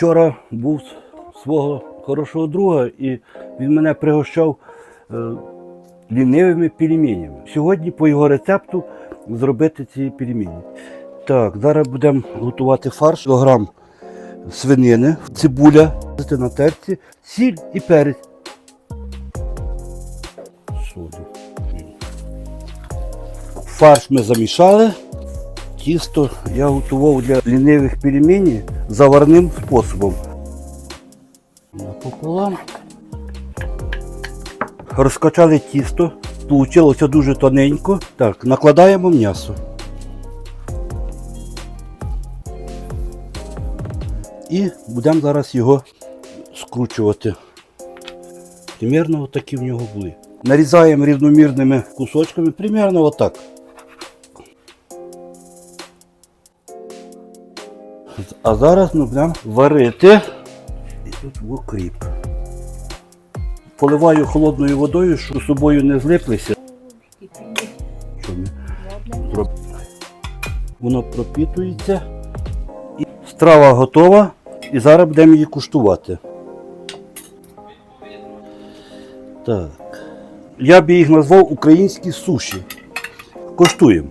Вчора був свого хорошого друга, і він мене пригощав е, лінивими пельменями. Сьогодні по його рецепту зробити ці пельмені. Так, зараз будемо готувати фарш, кілограм свинини, цибуля на терці, сіль і перець. Фарш ми замішали. Тісто я готував для лінивих пельменей заварним способом. Напополам. Розкачали тісто. Получилося дуже тоненько. Так, накладаємо м'ясо. І будемо зараз його скручувати. Примерно отакі в нього були. Нарізаємо рівномірними кусочками, примерно отак. А зараз ми будемо варити. І тут в окріп. Поливаю холодною водою, щоб з собою не злиплися. Воно пропітується. Страва готова. І зараз будемо її куштувати. Так. Я б їх назвав українські суші. Коштуємо.